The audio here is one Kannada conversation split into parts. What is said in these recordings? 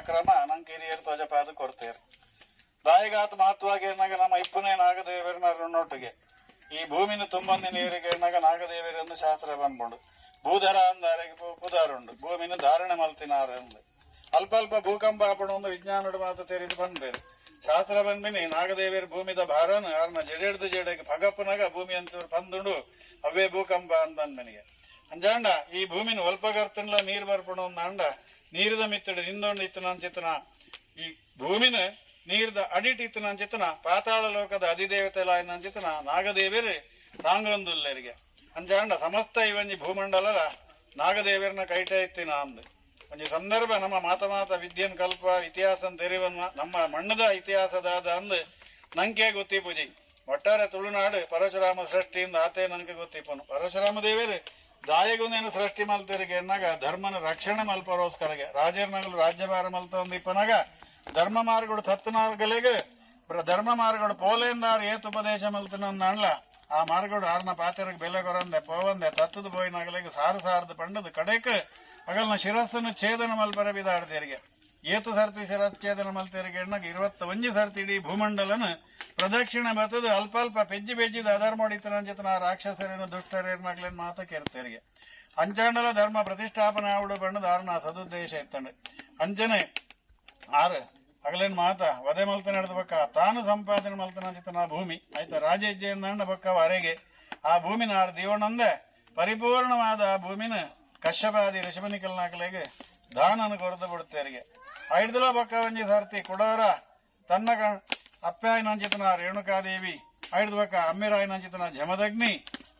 ಅಕ್ರಮ ನಂಗೆ ಹಿರಿಯರು ಧ್ವಜಪಾದ ಕೊಡ್ತೇರು. ದಾಯಿಗಾತ ಮಹತ್ವಾಗಿ ಏನಾಗ ನಮ್ಮ ಇಪ್ಪನೇ ನಾಗದೇವರನ್ನ ನೋಟಿಗೆ ಈ ಭೂಮಿನ ತುಂಬಂದಿ ನೀರಿಗೆ ಏನಾಗ ನಾಗದೇವರೆಂದು ಶಾಸ್ತ್ರ ಬಂದ್ಬಿಡು. ಭೂಧರ ಅಂದಾರಿಗೆ ಪುದಾರುಂಡು. ಭೂಮಿನ ಧಾರಣೆ ಮಲ್ತಿನಾರ ಎಂದು ಅಲ್ಪ ಅಲ್ಪ ಭೂಕಂಪ ಆಪಣ ಒಂದು ವಿಜ್ಞಾನದ ಮಾತು ತೆರೆದು ಬಂದ್ಬೇರು. ಶಾಸ್ತ್ರ ಬಂದ್ಬಿನಿ ನಾಗದೇವಿಯರ ಭೂಮಿದ ಭಾರನ ಅವ್ರನ್ನ ಜಡೆಡ್ದು ಜಡೆಗೆ ಪಗಪ್ಪನಾಗ ಭೂಮಿ ಅಂತ ಬಂದುಂಡು. ಅವೇ ಭೂಕಂಪ ಅಂತ ನನಗೆ ಅಂಜಾಂಡ, ಈ ಭೂಮಿನ ಒಲ್ಪಗರ್ತನ್ಲ ನೀರ್ ಬರ್ಪಣ ಒಂದು ಅಂಡ. ನೀರದ ಮಿತ್ತಡ ನಿಂದೊಂಡು ಇತ್ತನ ಈ ಭೂಮಿನ ನೀರ್ದ ಅಡಿಟ್ ಇತ್ತನ ಚಿತ್ತನ ಪಾತಾಳ ಲೋಕದ ಅಧಿದೇವತೆ ಲಾಯನ ಅಂಚಿತನ ನಾಗದೇವಿಯರು ತಾಂಗ್ರಂದುಲ್ಲರಿಗೆ. ಅಂಜಾಂಡ ಸಮಸ್ತ ಇವಂಜಿ ಭೂಮಂಡಲ ನಾಗದೇವಿಯರನ್ನ ಕೈಟ ಇತ್ತಿನ ಅಂದು. ಒಂಜಿ ಸಂದರ್ಭ ನಮ್ಮ ಮಾತ ಮಾತ ವಿದ್ಯನ್ ಕಲ್ಪ ಇತಿಹಾಸ ತೆರಿವನ್ನ ನಮ್ಮ ಮಣ್ಣದ ಇತಿಹಾಸದಾದ ಅಂದು, ನಂಗೆ ಗೊತ್ತಿ ಪೂಜೆ ಒಟ್ಟಾರೆ ತುಳುನಾಡು ಪರಶುರಾಮ ಸೃಷ್ಟಿಯಿಂದ ಆತೆ ನನಗೆ ಗೊತ್ತಿಪ್ಪನು ಪರಶುರಾಮ ದೇವರು ದಾಯಗುನೇನು ಸೃಷ್ಟಿ ಮಲ್ತಿರಿಗೆ ಎನ್ನಾಗ, ಧರ್ಮನ ರಕ್ಷಣೆ ಮಲ್ಪರೋಸ್ಕರಗೆ. ರಾಜೇರ್ನಗಲು ರಾಜ್ಯಭಾರ ಮಲ್ತಂದಿಪ್ಪನಾಗ ಧರ್ಮ ಮಾರ್ಗಗಳು ಮಾರ್ಗಲಿಗೆ ಧರ್ಮ ಮಾರ್ಗಗಳು ಪೋಲೆಂದಾರು ಏತುಪದೇಶ ಮಲ್ತನಂದ ಆ ಮಾರ್ಗಗಳು ಆರ್ನ ಪಾತ್ರ ಬೆಲೆ ಕೊರಂದೆ, ಪೋವಂದೆ, ತತ್ತದ ಪೋಯಿನಾಗಲಿಗೆ ಸಾರು ಸಾರದ ಪಂಡದ ಕಡೆಕ್ ಅಗಲ್ನ ಶಿರಸ್ಸನ್ನು ಛೇದನ ಮಲ್ಪರ ಬಿದಾಡ್ದೇರಿಗೆ ಏತು ಸರ್ತಿ ಶರತ್ಕೇದನ ಮಲ್ತೇರಿಗೆ ಎಣ್ಣಗ ಇರುವತ್ತ ಒಂಜಿ ಸರ್ತಿ ಇಡೀ ಭೂಮಂಡಲನ ಪ್ರದಕ್ಷಿಣೆ ಬತ್ತದ, ಅಲ್ಪ ಅಲ್ಪ ಪೆಜ್ಜಿ ಬೆಜ್ಜಿದ ಅಧರ್ಮೋಡಿತನ ಅಂಚತನ ರಾಕ್ಷಸರೇನು ದುಷ್ಟರೇರ್ನಾಗ್ಲೇನ್ ಮಾತ ಕೇರ್ತೇರಿಗೆ ಅಂಚಾಂಡಲ ಧರ್ಮ ಪ್ರತಿಷ್ಠಾಪನೆ ಆವಿಡು ಬಣ್ಣದ ಆರ್ನ ಸದುದ್ದೇಶ ಇತ್ತಂಡು. ಅಂಚನೆ ಆರು ಅಗಲೇನ್ ಮಾತ ವದೆ ಮಲ್ತ ನಡೆದ ಬಕ್ಕ ತಾನು ಸಂಪಾದನೆ ಮಲ್ತನ ಅಂಚಿತನ ಭೂಮಿ. ಆಯ್ತ ರಾಜ ಹೆಜ್ಜೆಯಿಂದ ಬಕ್ಕ ವರೆಗೆ ಆ ಭೂಮಿನ ಆರು ದಿವಣಂದೆ ಪರಿಪೂರ್ಣವಾದ ಆ ಭೂಮಿನ ಕಶ್ಯಪಾದಿ ಋಷಭನಿಕಲ್ನಾಕಲೆಗೆ ದಾನನ ಕೊರತು ಬಿಡುತ್ತೇರಿಗೆ ಐಡ್ದಲ ಬಕ್ಕ ಒಂಜಿ ಸರ್ತಿ ಕೊಡವರ ತನ್ನ ಅಪ್ಪಾಯನಂಚಿತನ ರೇಣುಕಾದೇವಿ ಐದು ಬಕ್ಕ ಅಮ್ಮಿರಾಯನಂಚಿತನ ಜಮದಗ್ನಿ,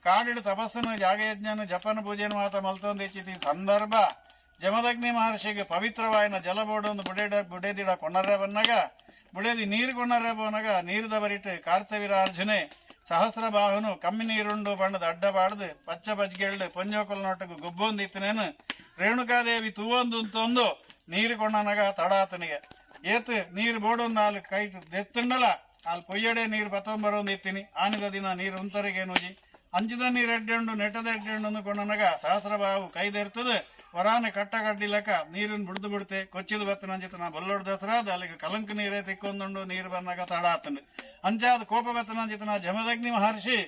ಕಾಡಿಡು ತಪಸ್ಸನ್ನು ಯಾಗಯಜ್ಞನು ಜಪನ ಪೂಜೆಯನ್ನು ಮಾತ ಮಲ್ತೊಂದಿಚ್ಚಿತಿ ಸಂದರ್ಭ. ಜಮದಗ್ನಿ ಮಹರ್ಷಿಗೆ ಪವಿತ್ರವಾಯಿನ ಜಲಬೋಡೊಂದು ಬುಡೇಡ ಬುಡೇದಿಡ ಕೊನ್ನರೆ ಬನ್ನಗ, ಬುಡೇದಿ ನೀರು ಕೊನ್ನರೆ ಬೋನಗ ನೀರ್ದ ಕಾರ್ತವೀರ ಅರ್ಜುನೆ ಸಹಸ್ರ ಬಾಹುನು ಕಮ್ಮಿ ನೀರುಂಡು ಬಣ್ಣದ ಅಡ್ಡ ಬಾಡ್ದು ಪಚ್ಚ ಬಜ್ಗೆಳ್ಳು ಪಂಜೋಕಲ್ ನೋಟಕ್ಕೆ ಗುಬ್ಬೊಂದಿತ್ತನೇನು. ರೇಣುಕಾದೇವಿ ತೂವೊಂದು ಅಂತೊಂದು ನೀರು ಕೊಂಡನಗ ತಡಾತನಿಗೆ. ಏತ್, ನೀರು ಬೋಡೊಂದು ಅಲ್ಲಿ ಕೈ ದೆತ್ತುಂಡಲ? ಅಲ್ಲಿ ಕೊಯ್ಯಡೆ ನೀರು ಬತ್ತೊಂಬರೊಂದು ಇತ್ತೀನಿ ಆನಿದ ದಿನ ನೀರು ಉಂತರಿಗೇನುಜಿ ಅಂಚಿದ ನೀರು ಎಡ್ಡೆಂಡು, ನೆಟ್ಟದ ಎಡ್ಡೆಂಡು ಕೊಂಡನಗ ಸಹಸ್ರ ಬಾವು ಕೈದೆರ್ತದ ವರಾನೆ ಕಟ್ಟ ನೀರನ್ನು ಬಿಡ್ದು ಬಿಡ್ತೆ. ಕೊಚ್ಚಿದ ಬತ್ತಿನ ಅಂಜಿತ ನಾ ಬಲ್ಲೋಡ್ ದಸರಾ ಅಲ್ಲಿಗೆ ಕಲಂಕ ನೀರೇ ತಿಕ್ಕೊಂದುಂಡು, ನೀರು ಬಂದಾಗ ತಡಾತಂಡು ಅಂಚಾದ ಕೋಪ ಬತ್ತನ ನಾ ಜಮದಗ್ನಿ ಮಹರ್ಷಿ.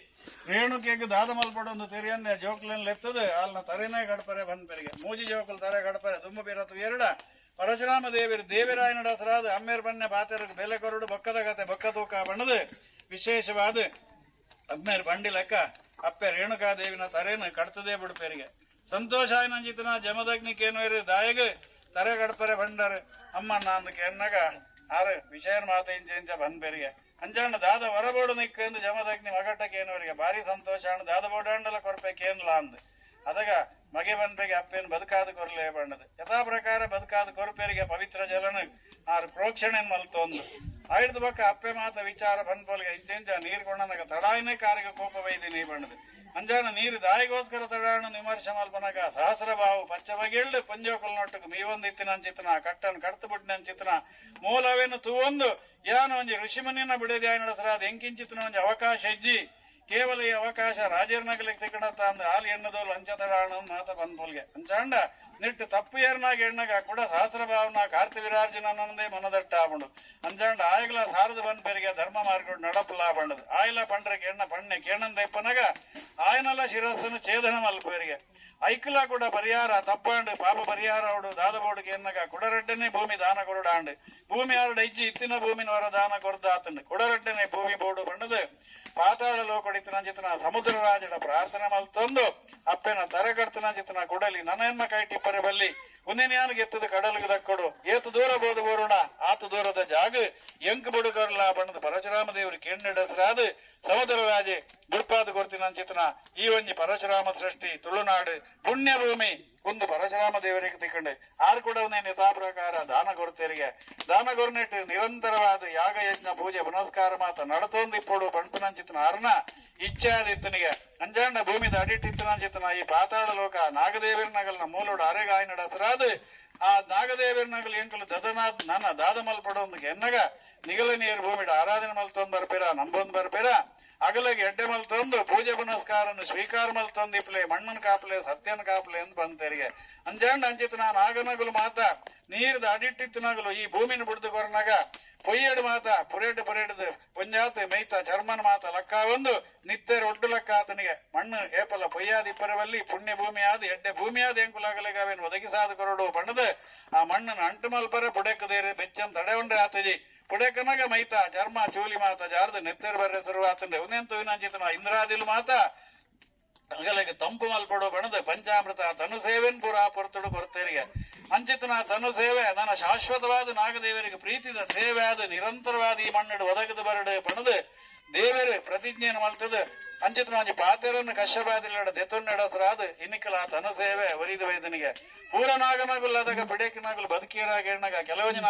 ರೇಣುಕೆಗೆ ದಾದ ಮಲ್ಪಡೊಂದು ತೆರಿಯನ್ನೇ ಜೋಕ್ಲನ್ ಲೆತ್ತದು. ಆಲ್ನ ತರೆನೇ ಗಡಪರೆ ಬಂದ್ಪೆರಿಗೆ. ಮೂಜಿ ಜೋಕಲ್ ತರೆ ಗಡಪರೆ ದುಮ್ಮ ಬೀರತ್ತು ಎರಡ. ಪರಶುರಾಮ ದೇವಿರು ದೇವಿರಾಯನ ಹಸರಾದ ಅಮ್ಮೇರ್ ಬನ್ನೆ ಬಾತೆರಿಗೆ ಬೆಲೆ ಕೊರಡು ಬಕ್ಕದ ಕತೆ ಬಕ್ಕ ತೂಕ ಬಣ್ಣದು. ವಿಶೇಷವಾದ ಅಮ್ಮೇರ್ ಬಂಡಿ ಲೆಕ್ಕ. ಅಪ್ಪೆ ರೇಣುಕಾ ದೇವಿನ ತರೇನ ಕಡ್ತದೇ ಬಿಡ್ಪೇರಿಗೆ. ಸಂತೋಷ ಆಯ್ನಂಜಿತನ ಜಮದಗ್ನಿ ಕೇನುವೇರು ದಾಯಗ. ತರೆ ಗಡಪರೆ ಬಂಡಾರ ಅಮ್ಮ ನಾನು ಕೇನ್ನಾಗ. ಆರು ವಿಷಯ ಬಂದ್ ಬಂದ್ಬೇರಿಗೆ ಅಂಜಾಣ ದಾದ ಹೊರಬೋಡು ನಿಕ್ಕಂದು ಜಮದಗ್ನಿ ಮಗಟ ಕೇನುವರಿಗೆ ಭಾರಿ ಸಂತೋಷ ಅಣ್ಣ ದಾದ ಬೋಡಾಂಡಲ ಕೊರಪೆ ಕೇನ್ಲ ಅಂದ್. ಅದಗ ಮಗೆ ಬಂದ್ರಿಗೆ ಅಪ್ಪೇನು ಬದುಕಾದ ಕೊರಲೇ ಬಣ್ಣದ. ಯಥಾ ಪ್ರಕಾರ ಬದುಕಾದ ಕೊರಪೇರಿಗೆ ಪವಿತ್ರ ಜಲನ ಆರು ಪ್ರೋಕ್ಷಣೆ ಮಲ್ತೊಂದು. ಆಯ್ದ ಬಕ್ಕ ಅಪ್ಪೆ ಮಾತ ವಿಚಾರ ಬಂದ್ಬೋಲ್ಗೆ ಇಂಚೆಂಚ ನೀರ್ ಕೊಂಡನಗ ತಡಾಯಿನೇ ಕಾರಿಗೆ ಕೋಪ ವೈದಿ ನೀ ಬಣ್ಣದು. ಅಂಜಾನ ನೀರು ದಾಯಿಗೋಸ್ಕರ ತಡಾಣ ವಿಮರ್ಶ ಮಲ್ಪನಕ ಸಹಸ್ರ ಬಾವು ಪಂಚ ಬಗೆಳ್ಳು ಪಂಜೋಕಲ್ ನೋಟಕ್ಕೆ ಇತ್ತಿನ ಅಂಚಿತನ ಕಟ್ಟನ್ ಕಡ್ತು ಬಿಟ್ಟಿನ ಅಂಚಿತನ ಮೂಲವೇನು ತೂವೊಂದು, ಯಾನು ಒಂಜಿ ಋಷಿಮುನಿನ ಬಿಡದೆ ಆಯ್ ನಡೆಸರಾದ ಎಂಕಿಂಚಿತನ ಒಂಜಿ ಅವಕಾಶ ಹೆಜ್ಜಿ ಕೇವಲ ಈ ಅವಕಾಶ ರಾಜೀರ್ನಗಲಿಗೆ ತಿಕ್ಕಣತ್ತ ಅಂದ ಹಾಲು ಎಣ್ಣದೋಲು ಅಂಚತಡಾಣ ಮಾತ ಬಂದ್ಬೋಲ್ಗೆ ಅಂಚಾಂಡ ನಿಟ್ಟು ತಪ್ಪು ಏರ್ನಾಗ ಎಣ್ಣಗ ಕೂಡ, ಸಹಸ್ರ ಭಾವನ ಕಾರ್ತಿ ನನ್ನದೇ ಮನದಟ್ಟ ಆಬಂಡು ಅಂಜಾಂಡ ಆಯ್ಲ ಸಾರದ ಬಂದ ಬೇರೆಗೆ ಧರ್ಮ ಮಾರ್ಗ ನಡಪಲ ಬಂಡದು. ಆಯ್ಲ ಪಂಡ್ರೆ ಕೆಣ್ಣ ಪಣ್ಣೆ ಕೇಣಂದ ಇಪ್ಪನಗ ಆಯನಲ್ಲ ಶಿರಸ್ಸನ್ನು ಛೇದನ ಮಲ್ಪೇರಿಗೆ ಐಕ್ಲ ಕೂಡ ಪರಿಹಾರ, ತಪ್ಪಾಂಡ್ ಪಾಪ ಪರಿಹಾರ ಅವಡು ದಾದಬೋಡಿಗೆ ಎನ್ನಗ ಕುಡರೆಡ್ಡನೆ ಭೂಮಿ ದಾನ ಕೊರಡಾಂಡು ಭೂಮಿ ಆರಡ ಇಜ್ಜಿ ಇತ್ತಿನ ಭೂಮಿನ ಹೊರ ದಾನ ಕೊರ್ದಾತಂಡು ಕುಡರೆಡ್ಡನೆ ಭೂಮಿ ಬೋಡು ಬಣ್ಣದು, ಪಾತಾಳ ಲೋಕಡಿತನ ಚಿತನ ಸಮುದ್ರ ರಾಜನ ಪ್ರಾರ್ಥನೆ ಮಲ್ತೊಂದು. ಅಪ್ಪೆನ ತರಗಡ್ತನ ಚಿತನ ಕೊಡಲಿ ನನ್ನ ಕೈ ಟಿಪ್ಪರೆ ಬಲ್ಲಿ ಒಂದಿನ ಎತ್ತದ ಕಡಲಿಗೆ ದಕ್ಕೊಡು. ಏತ ದೂರ ಬೋದು ಬೋರೋಣ. ಆತ ದೂರದ ಜಾಗ. ಎಂಕ್ ಬುಡುಕರ್ಲ ಬಣ್ಣದ ಪರಶುರಾಮ ದೇವರು ಕೆಣ್ಣೆಡಸರಾದ ಸಮುದ್ರ ರಾಜೆ, ಗುಡ್ಪಾದ ಕೊರ್ತಿನ ಚಿತನ ಈ ಒಂಜಿ ಪರಶುರಾಮ ಸೃಷ್ಟಿ, ತುಳುನಾಡು ಪುಣ್ಯ ಭೂಮಿ ಒಂದು ಪರಶುರಾಮ ದೇವರಿಗೆ ತಿಕ್ಕಂಡು. ಆರು ಕೂಡ ಯಥಾ ಪ್ರಕಾರ ದಾನ ಕೊಡ್ತೇರಿಗೆ ದಾನ ಕೊರ್ನೆಟ್ಟು ನಿರಂತರವಾದ ಯಾಗ ಯಜ್ಞ ಪೂಜೆ ಪುನಸ್ಕಾರ ಮಾತ ನಡತೊಂದಿಪ್ಪಡು ಪಂಪನಂಚಿತನ ಅರ್ನ ಇಚ್ಛಾದಿತ್ತನಿಗೆ. ಅಂಜಾಂಡ ಭೂಮಿದ ಅಡಿಟ್ಟಿತ್ತನಂಚಿತನ ಈ ಪಾತಾಳ ಲೋಕ ನಾಗದೇವರನಗಲ್ನ ಮೂಲೋಡು ಅರೆಗಾಯ nada ಆ ನಾಗದೇವರನಾಗಲಿ ಎಂಕಲು ದದನಾಥ್ ನನ್ನ ದಾದ ಮಲ್ಪಡೊಂದು ಎನ್ನಗ ನಿಗಲ ನೀರು ಭೂಮಿಡ ಆರಾಧನೆ ಮಲ್ತೊಂದು ಬರ್ಪೇರ, ನಂಬೊಂದು ಬರ್ಪೇರ. ಅಗಲಗೆ ಎಡ್ಡೆ ಮಲ್ತೊಂದು ಪೂಜೆ ಪುನಸ್ಕಾರನ್ನು ಸ್ವೀಕಾರ ಮಲ್ತೊಂದು ಇಪ್ಲೆ, ಮಣ್ಣನ್ ಕಾಪ್ಲೆ, ಸತ್ಯನ ಕಾಪ್ಲೆ ಅಂತ ಬಂತೇರಿಗೆ ಅಂಜಾಂಡ್ ಅಂಚಿತ ನಾನು ಆಗನಗಲು ಮಾತ, ನೀರ್ದ ಅಡಿಟ್ಟಿತ್ತಿನಾಗಲು ಈ ಭೂಮಿನ ಬಿಡ್ದು ಕೊರನಾಗ. ಪೊಯ್ಯಡ್ ಮಾತ, ಪುರೇಡ್ ಪುರೇಡ್ದು ಪಂಜಾತ ಮೈತ ಚರ್ಮನ್ ಮಾತ ಲಕ್ಕ ಒಂದು ನಿತ್ಯರ ಒಡ್ಡು ಲಕ್ಕ ಆತನಿಗೆ ಮಣ್ಣು ಏಪಲ ಪೊಯ್ಯಾದ ಇಪ್ಪರವಲ್ಲಿ ಪುಣ್ಯ ಭೂಮಿಯಾದ, ಎಡ್ಡೆ ಭೂಮಿಯಾದ ಎಂಕುಲಾಗಲಿಗಾವೇನು ಒದಗಿಸಾದ ಕೊರಡು ಪಣ್ಣದು ಆ ಮಣ್ಣನ್ನು ಅಂಟು ಮಲ್ಪರೆ ಪುಡೆಕದೇರಿ ಬೆಚ್ಚನ್ ತಡೆ ಉಂಡ್ರೆ ಆತಜಿ. ಪುಡೆಕನಗ ಮೈತ, ಚರ್ಮ, ಚೂಲಿ ಮಾತ, ಜಾರ್ದ ನೆತ್ತೆರ್ ಬರ್ರೆ ಸರ್ವ ಆತಂಡ್ರೆ ಉನೆಂತು ವಿನಾಂಚಿತನ ಇಂದ್ರಾದಿಲು ಮಾತ. ಅಗಲಿಗೆ ತಂಪು ಮಲ್ಪಡು ಬಣದ ಪಂಚಾಮೃತ, ತನು ಸೇವೆನ್ ಪುರ ಪೊರ್ತಡು ಕೊರತೆರಿಗೆ ಅಂಚಿತನ, ತನು ಸೇವೆ, ನನ್ನ ಶಾಶ್ವತವಾದ ನಾಗದೇವರಿಗೆ ಪ್ರೀತಿದ ಸೇವೆ ಆದ ನಿರಂತರವಾದ ಈ ಮಣ್ಣು ಒದಗದ ಬರಡು ಪಣದು ದೇವರೇ ಪ್ರತಿಜ್ಞೆಯನ್ನು ಮಲ್ತದ. ಅಂಚಿತನ ಒಂಜಿ ಪಾತೆರನ್ನು ಕಶ್ಯಪಾದಿಲ್ಲಡ ದೆತೊನ್ನೆಡಸರಾದ ಇನ್ನಿಕಲ ಆ ತನು ಸೇವೆ ಒರಿದ ವೈದನಿಗೆ ಪೂರ ನಾಗನಗುಲ್ಲದಾಗ ಪಿಡೇಕಿನಾಗಲು ಬದುಕೀರಾಗ ಎಣ್ಣಗ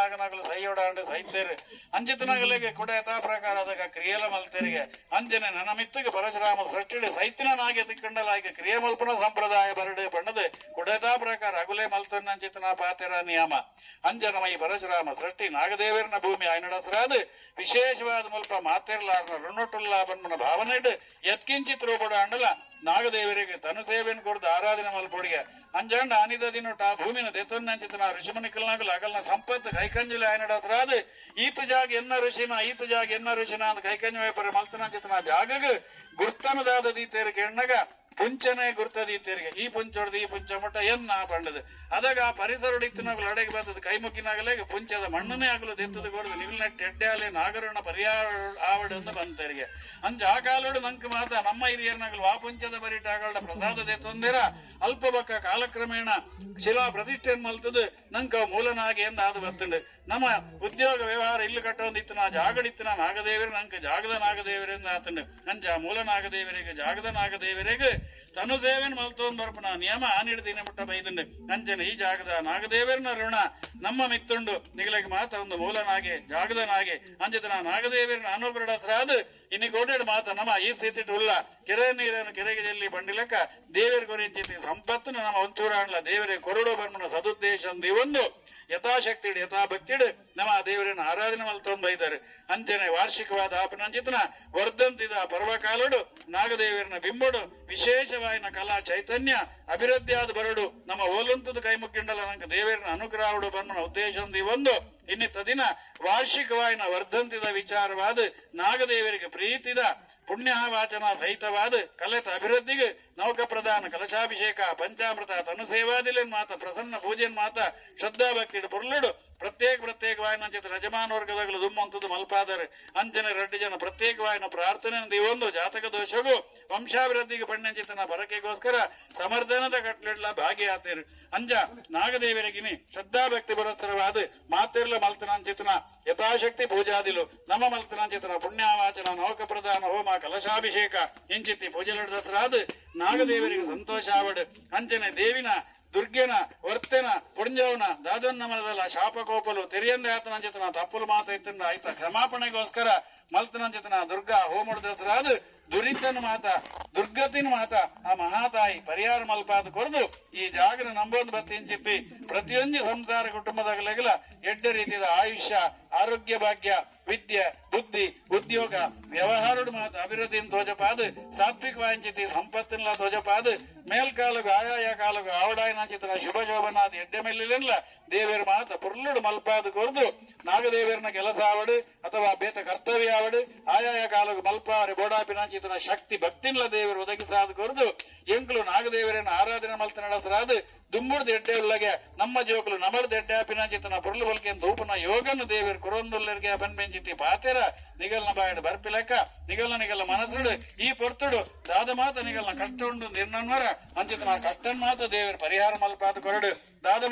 ಆಗನಾಗಲು ಸೈಯೊಡಾಂಡು ಸೈತೇರು ಅಂಚಿತನಗಲಿಗೆ ಕುಡ ಯಥಾ ಪ್ರಕಾರ ಆದಾಗ ಕ್ರಿಯೆಲ ಮಲ್ತೇರಿಗೆ. ಅಂಜನೆ ನನ್ನ ಮಿತ್ತಿಗೆ ಪರಶುರಾಮ ಸೃಷ್ಟಿಡಿ ಸೈತಿನ ನಾಗೆ ತಿಕ್ಕಂಡಲಾಗಿ ಕ್ರಿಯೆ ಮಲ್ಪನ ಸಂಪ್ರದಾಯ ಬರಡೆ ಬಣ್ಣದೆ ಕುಡಯಥಾ ಪ್ರಕಾರ ಅಗುಲೆ ಮಲ್ತನ್ನ ಅಂಚಿತನ ಪಾತೆರ ನಿಯಮ. ಅಂಜನಮಯಿ ಪರಶುರಾಮ ಸೃಷ್ಟಿ ನಾಗದೇವರನ ಭೂಮಿ ಆಯ್ನಡಸರಾದ ವಿಶೇಷವಾದ ಮುಲ್ಪ ಮಾತೆರ್ಲಾರ್ನ ರುಣ್ಣೊಟ್ಟುಲ್ಲ ಬನ್ಮನ ಎತ್ಕಿಂಚಿತ್ ರೂಪಡ ಅಂಡಲ. ನಾಗದೇವರಿಗೆ ತನು ಸೇವೆಯನ್ನು ಕೊಡ್ದು ಆರಾಧನೆ ಮಲ್ಪೊಡಿಗೆ. ಅಂಜಂಡ ಅನಿದ ದಿನೊಟ್ಟ ಆ ಭೂಮಿನ ದೆತೊನ್ನಂಚಿತನ ಋಷಿಮನಿಕಲ್ನಾಗಲ ಅಗಲ್ನ ಸಂಪತ್ ಕೈಕಂಜಲಿ ಆಯ್ನಡಸರಾದ ಈತ ಜಾಗ ಎನ್ನ ಋಷಿನ ಈತ ಜಾಗ ಎನ್ನ ಋಷಿನ ಅಂತ ಕೈಕಂಜ ವ್ಯಾಪಾರ ಮಲ್ತನಂಚಿತನ ಜಾಗಗ ಗುರ್ತನದಾದ ದೀತೇರಿಗೆ ಎಣ್ಣಗ ಪುಂಚನೆ ಗುರ್ತದ ಈ ತೇರಿಗೆ ಈ ಪುಂಚ ಮಟ್ಟ ಎನ್ನ ಬಳ್ಳದ ಅದಾಗ ಆ ಪರಿಸರ ಹೊಡಿತಿನಾಗಲು ಅಡೆಗೆ ಬಂದದ ಕೈ ಮುಕ್ಕಿನಾಗಲೇ ಪುಂಚದ ಮಣ್ಣನೇ ಆಗಲು ದೆತ್ತದ ಕೊಡದು ನಿಲ್ನ ಟೆಡ್ಡಾಲೆ ನಾಗರಣ ಪರಿಹಾರ ಆವಡ ಅಂತ ಬಂತರಿಗೆ ಅಂಚ ಆ ಕಾಲೋಡು ನಂಕ ಮಾತ, ನಮ್ಮ ಹಿರಿಯರ್ನಾಗಲು ಆ ಪುಂಚದ ಬರಿಟಾಗಳ ಪ್ರಸಾದ ತೊಂದಿರ ಅಲ್ಪ ಬಕ್ಕ ಕಾಲಕ್ರಮೇಣ ಶಿಲಾ ಪ್ರತಿಷ್ಠೆ ಮಲ್ತದ. ನಂಕ ಮೂಲನಾಗಿ ಎಂದ ಅದು ಬರ್ತಂಡ ನಮ್ಮ ಉದ್ಯೋಗ ವ್ಯವಹಾರ ಇಲ್ಲು ಕಟ್ಟೊಂದಿತ್ತು. ನಾ ಜಾಗಡಿತ್ತು. ನಾ ನಾಗದೇವರ, ನಂಕ ಜಾಗದ ನಾಗದೇವರಿಂದ ಆತಂಡು. ನಂಚ ಮೂಲ ನಾಗದೇವರಿಗೆ ಜಾಗದ ನಾಗದೇವರಿಗೆ ತನು ಸೇವೆನ್ ಮಲ್ತೋನ್ ಬರ್ಪನ ನಿಯಮ ದಿನ ಮುಟ್ಟ ಬೈದಂಡೆ. ನಂಜನ ಈ ಜಾಗದ ನಾಗದೇವರನ ಋಣ ನಮ್ಮ ಮಿತ್ತುಂಡು. ನಿಗಲಗೆ ಮಾತ ಒಂದು ಮೂಲನಾಗೆ ಜಾಗದನಾಗೆ ಅಂಜತನ ನಾಗದೇವರನ ಅನುಗ್ರಹಸರಾದ ಇನ್ನು ಕೋಟೆಡ್ ಮಾತ ನಮ್ಮ ಈ ಸ್ಥಿತಿ ಉಲ್ಲ ಕೆರೆ ನೀರನ್ನು ಕೆರೆಗೆ ಚೆಲ್ಲಿ ಬಂಡಿಲಕ್ಕ ದೇವರ ಗುరించి ಸಂಪತ್ತನ್ನು ನಮ್ಮ ಒಂಚೂರಾಣ್ಲ ದೇವರೇ ಕೊರಡು ಬರ್ಮನ ಸದುದ್ದೇಶ ಒಂದು ಯಥಾಶಕ್ತಿಡ್ ಯಥಾಭಕ್ತಿಡ್ ನಮ್ಮ ದೇವರನ್ನು ಆರಾಧನೆ ಮಲ್ತೊಂದು ಬೈದಾರೆ ಅಂಚನೆ ವಾರ್ಷಿಕವಾದ ಆಪನಂಚಿತನ ವರ್ಧಂತಿದ ಪರ್ವಕಾಲಡು ನಾಗದೇವರನ ಬಿಂಬಡು, ವಿಶೇಷವಾಯಿನ ಕಲಾ ಚೈತನ್ಯ ಅಭಿವೃದ್ಧಿಯಾದ ಬರಡು. ನಮ್ಮ ಓಲಂತದ ಕೈ ಮುಕ್ಕಿಂಡಲ ನಂಗೆ ದೇವರನ ಅನುಗ್ರಹಡು ಬನ್ನ ಉದ್ದೇಶ ಒಂದು ಇನ್ನಿತ್ತ ದಿನ ವಾರ್ಷಿಕವಾಯಿನ ವರ್ಧಂತಿದ ವಿಚಾರವಾದ ನಾಗದೇವರಿಗೆ ಪ್ರೀತಿದ ಪುಣ್ಯ ವಾಚನ ಸಹಿತವಾದ ಕಲೆತ ಅಭಿವೃದ್ಧಿಗೆ ನೌಕ ಪ್ರಧಾನ ಕಲಶಾಭಿಷೇಕ, ಪಂಚಾಮೃತ ತನು ಸೇವಾದಿಲೆನ್ ಮಾತ, ಪ್ರಸನ್ನ ಪೂಜೆನ್ ಮಾತ, ಶ್ರದ್ಧಾ ಭಕ್ತಿ ಪುರ್ಲುಡು. ಪ್ರತ್ಯೇಕ ಪ್ರತ್ಯೇಕವಾಯಿನ ನಂಚಿತ ರಜಮಾನ ವರ್ಗದಾಗಲು ದುಮ್ಮಂತದ್ದು ಮಲ್ಪಾದರೆ, ಅಂಜನ ರೆಡ್ಡಿ ಜನ ಪ್ರತ್ಯೇಕವಾಯಿನ ಪ್ರಾರ್ಥನೆ ಒಂದು ಜಾತಕ ದೋಷಗೂ ವಂಶಾಭಿವೃದ್ಧಿಗೆ ಪಣ್ಯಂಚಿತನ ಬರಕೆಗೋಸ್ಕರ ಸಮರ್ಧನದ ಕಟ್ಲೆಡ್ಲ ಭಾಗಿಯಾತೇರು ಅಂಜ ನಾಗದೇವರಿಗಿನಿ ಶ್ರದ್ಧಾ ಭಕ್ತಿ ಪುರಸ್ಸರವಾದ ಮಾತೆರ್ಲ ಮಲ್ತನಾಂಚಿತನ ಯಥಾಶಕ್ತಿ ಪೂಜಾದಿಲು. ನಮ್ಮ ಮಲ್ತನಾಂಚಿತನ ಪುಣ್ಯವಾಚನ ನೌಕ ಪ್ರಧಾನ ಹೋಮ, ಕಲಶಾಭಿಷೇಕ, ಇಂಚಿತ್ತಿ ಪೂಜೆಲಡ ದಸರಾದ ನಾಗದೇವರಿಗೆ ಸಂತೋಷ ಆವಡ್ ಅಂಚನೆ ದೇವಿನ, ದುರ್ಗೆನ, ವರ್ತೆನ, ಪುಂಜವನ ದಾದನ್ನ ಮನದಲ್ಲ ಶಾಪಕೋಪಲು, ತೆರೆಯಂದೆ ಆತನ ಅಂಚತನ ತಪ್ಪಲು ಮಾತ ಇತ್ತಂಡ ಆಯ್ತ. ಕ್ಷಮಾಪಣೆಗೋಸ್ಕರ ಮಲ್ತನ ಅಂಚತನ ದುರ್ಗಾ, ಹೋಮಡ ದಸರಾದ ದುರಿತನ ಮಾತ, ದುರ್ಗತಿನ ಮಾತ, ಆ ಮಹಾತಾಯಿ ಪರಿಹಾರ ಮಲ್ಪಾದ ಕೊರದು ಈ ಜಾಗನ ನಂಬೋದು ಚಿಪ್ಪಿ ಪ್ರತಿಯೊಂದು ಸಂಸಾರ ಕುಟುಂಬದಾಗಲೆಗಲ ಎಡ್ಡ ರೀತಿಯ ಆಯುಷ್ಯ, ಆರೋಗ್ಯ ಭಾಗ್ಯ ವಿದ್ಯೆ, ಬುದ್ಧಿ, ಉದ್ಯೋಗ ವ್ಯವಹಾರದ ಮಾತ ಅಭಿವೃದ್ಧಿ ತೋಜಪಾದ ಸಾತ್ವಿಕ ವಾಂಚಿತಿ ಸಂಪತ್ತಿನ ತೋಜಪಾದ ಮೇಲ್ಕಾಲು ಆಯಾಯ ಕಾಲು ಆವಡಾಯನ ಚಿತ್ರ ಶುಭ ಶೋಭನಾದ ಎಡ್ಡೆ ಮೇಲಿಲ್ಲ ದೇವರ ಮಾತ ಪುರ್ಲುಡು ಮಲ್ಪಾದ ಕೊರ್ದು ನಾಗದೇವರನ ಕೆಲಸ ಆವಡು, ಅಥವಾ ಬೇತ ಕರ್ತವ್ಯ ಆವಡು, ಆಯಾಯ ಕಾಲು ಮಲ್ಪಾರೆ ಬೋಡಾಪಿನ ಚಿತ್ರ ಶಕ್ತಿ, ಭಕ್ತಿನ್ಲ ದೇವರು ಒದಗಿಸಾದ ಕೊರ್ದು, ಎಂಕ್ಲು ನಾಗದೇವರನ್ನ ಆರಾಧನೆ ಮಲ್ತ ನಡೆಸರಾದ ದುಮ್ಮುರ್ದ ಎಡ್ಡೆ ಉಳ್ಳಗೆ, ನಮ್ಮ ಜೋಕಲು ನಮರ್ದ ಎಡ್ಡೆ ಆಪಿನ ಪುರುಳು ಬಲ್ಕೆ ಧೂಪನ ಯೋಗನು ದೇವರು ಕುರೊಂದುಲ್ಲರಿಗೆ ಬನ್ಬೆಂಚಿತಿ ಪಾತೆರ ನಿಗಲ್ನ ಬಾಯಡ್ ಬರ್ಪಿಲಕ್ಕ ನಿಗಲ್ನ ನಿಗಲ್ಲ ಮನಸ್ಸುಡು ಈ ಪೊರ್ತುಡು ದಾದ ಮಾತ ನಿಗಲ್ನ ಕಷ್ಟ ಉಂಡು ನಿರ್ನನ್ವರ ಅಂಚಿತನ ಕಷ್ಟನ್ ಮಾತ ದೇವರು ಪರಿಹಾರ ಮಲ್ಪಾದ ಕೊರಡು ದಾದ